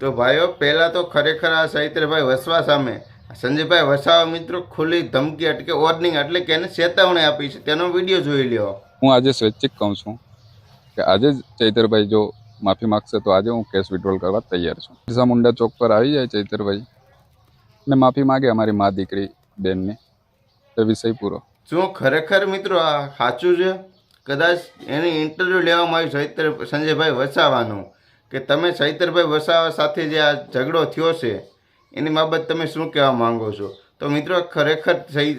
તો ભાઈઓ પહેલાં તો ખરેખર આ સહિત્રભાઈ વસવા સામે સંજયભાઈ વસાવા મિત્રો ખુલ્લી ધમકી અટકે વોર્નિંગ એટલે કે એને ચેતવણી આપી છે. તેનો વીડિયો જોઈ લ્યો. હું આજે સ્વૈચ્છિક કહું છું કે આજે જ ચૈતરભાઈ જો માફી માગશે તો આજે હું કેસ વિડ્રોલ કરવા તૈયાર છું. બિરસા મુંડા ચોક પર આવી જાય ચૈતરભાઈ ને માફી માગે અમારી મા દીકરી બેનની. તો વિષય પૂરો. શું ખરેખર મિત્રો આ સાચું છે? કદાચ એની ઇન્ટરવ્યૂ લેવામાં આવ્યું ચૈત્ર સંજયભાઈ વસાવાનું. કે તમે સહિતરભાઈ વસાવા સાથે જે આ ઝઘડો થયો છે, એની બાબત તમે શું કહેવા માંગો છો? તો મિત્રો, ખરેખર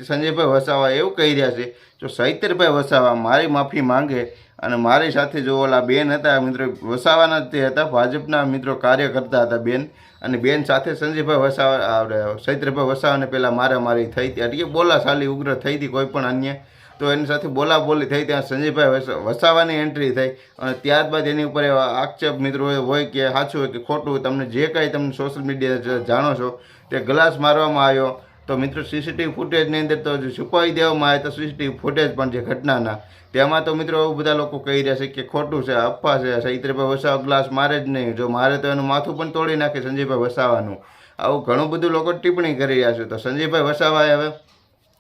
સંજયભાઈ વસાવા એવું કહી રહ્યા છે, જો સહિતરભાઈ વસાવા મારી માફી માંગે અને મારી સાથે જો ઓલા બેન હતા, મિત્રો, વસાવાના તે હતા, ભાજપના મિત્રો કાર્ય કરતા હતા બેન, અને બેન સાથે સંજયભાઈ વસાવા આપણે સહિતરભાઈ વસાવાને પહેલાં મારામારી થઈ હતી એટલે કે બોલાશાલી ઉગ્ર થઈ હતી, કોઈ પણ અન્ય તો એની સાથે બોલાબોલી થઈ ત્યાં સંજયભાઈ વસાવાની એન્ટ્રી થઈ અને ત્યારબાદ એની ઉપર એવા આક્ષેપ મિત્રો હોય કે સાચું હોય કે ખોટું તમને જે કાંઈ તમે સોશિયલ મીડિયા જાણો છો, તે ગ્લાસ મારવામાં આવ્યો. તો મિત્રો સીસીટીવી ફૂટેજની અંદર તો છુપાવી દેવામાં આવે તો સીસીટીવી ફૂટેજ પણ છે ઘટનાના, તેમાં તો મિત્રો એવું બધા લોકો કહી રહ્યા છે કે ખોટું છે, અફવા છે સહિત્રભાઈ વસાવા ગ્લાસ મારે જ નહીં, જો મારે તો એનું માથું પણ તોડી નાખે સંજયભાઈ વસાવાનું. આવું ઘણું બધું લોકો ટિપ્પણી કરી રહ્યા છે. તો સંજયભાઈ વસાવાએ હવે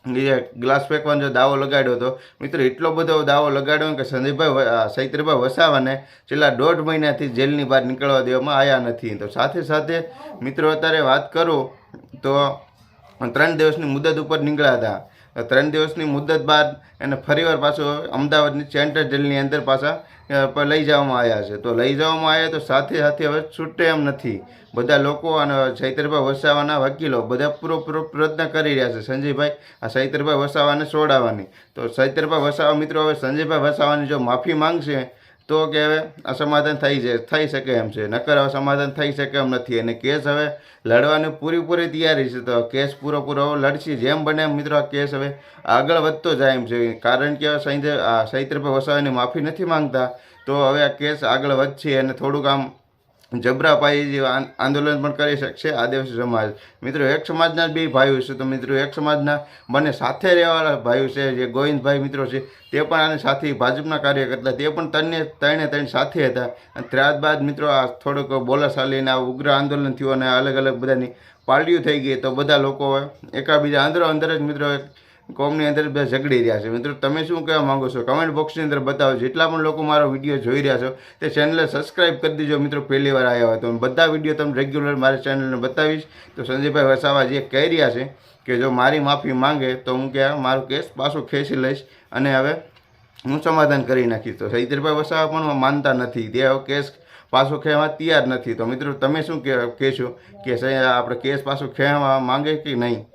ગ્લાસ ફેંકવાનો જો દાવો લગાડ્યો હતો, મિત્રો, એટલો બધો દાવો લગાડ્યો કે સંદીપભાઈ સૈત્રીભાઈ વસાવાને છેલ્લા દોઢ મહિનાથી જેલની બહાર નીકળવા દેવામાં આવ્યા નથી. તો સાથે સાથે મિત્રો, અત્યારે વાત કરું તો ત્રણ દિવસની મુદત ઉપર નીકળ્યા હતા. ત્રણ દિવસની મુદત બાદ એને ફરીવાર પાછો અમદાવાદની સેન્ટ્રલ જેલની અંદર પાછા લઈ જવામાં આવ્યા છે. તો લઈ જવામાં આવ્યા તો સાથે સાથે હવે છૂટે એમ નથી. બધા લોકો અને ચૈતરભાઈ વસાવાના વકીલો બધા પૂરો પૂરો પ્રયત્ન કરી રહ્યા છે. સંજયભાઈ, આ ચૈતરભાઈ વસાવાને છોડાવવાની. તો ચૈતરભાઈ વસાવા મિત્રો, હવે સંજયભાઈ વસાવાની જો માફી માંગશે તો કે હવે આ સમાધાન થઈ જાય, થઈ શકે એમ છે. નકર હવે સમાધાન થઈ શકે એમ નથી. અને કેસ હવે લડવાની પૂરેપૂરી તૈયારી છે. તો કેસ પૂરો પૂરો લડશે જેમ બને એમ મિત્રો આ કેસ હવે આગળ વધતો જાય એમ છે. કારણ કે હવે સંજય, આ ચૈત્રભાઈ વસાવાની માફી નથી માંગતા. તો હવે આ કેસ આગળ વધશે અને થોડુંક આમ જબરા પાયે જે આંદોલન પણ કરી શકશે આદિવાસી સમાજ. મિત્રો, એક સમાજના બે ભાઈઓ છે. તો મિત્રો, એક સમાજના બંને સાથે રહેવાવાળા ભાઈઓ છે. જે ગોવિંદભાઈ મિત્રો છે, તે પણ આની સાથે ભાજપના કાર્યકર્તા તે પણ તને ત્રણે ત્રણ સાથે હતા. અને ત્યારબાદ મિત્રો, આ થોડુંક બોલાશાલીને આ ઉગ્ર આંદોલન થયું અને અલગ અલગ બધાની પાર્ટીઓ થઈ ગઈ. તો બધા લોકો એકાબીજા અંદરો અંદર જ મિત્રો કોમની અંદર બધા ઝઘડી રહ્યા છે. મિત્રો, તમે શું કહેવા માંગો છો? કમેન્ટ બોક્સની અંદર બતાવો. જેટલા પણ લોકો મારો વીડિયો જોઈ રહ્યા છો, તે ચેનલને સબસ્ક્રાઈબ કરી દીજો. મિત્રો, પહેલી વાર આવ્યા હોય તો બધા વીડિયો તમને રેગ્યુલર મારી ચેનલને બતાવીશ. તો સંજયભાઈ વસાવા જે કહી રહ્યા છે કે જો મારી માફી માંગે તો હું કે મારો કેસ પાછો ખેંચી લઈશ અને હવે હું સમાધાન કરી નાખીશ. તો સૈદરભાઈ વસાવા પણ માનતા નથી. તે હવે કેસ પાછો ખેવા તૈયાર નથી. તો મિત્રો, તમે શું કહે- કહેશો કે આપણે કેસ પાછો ખેવા માંગે કે નહીં?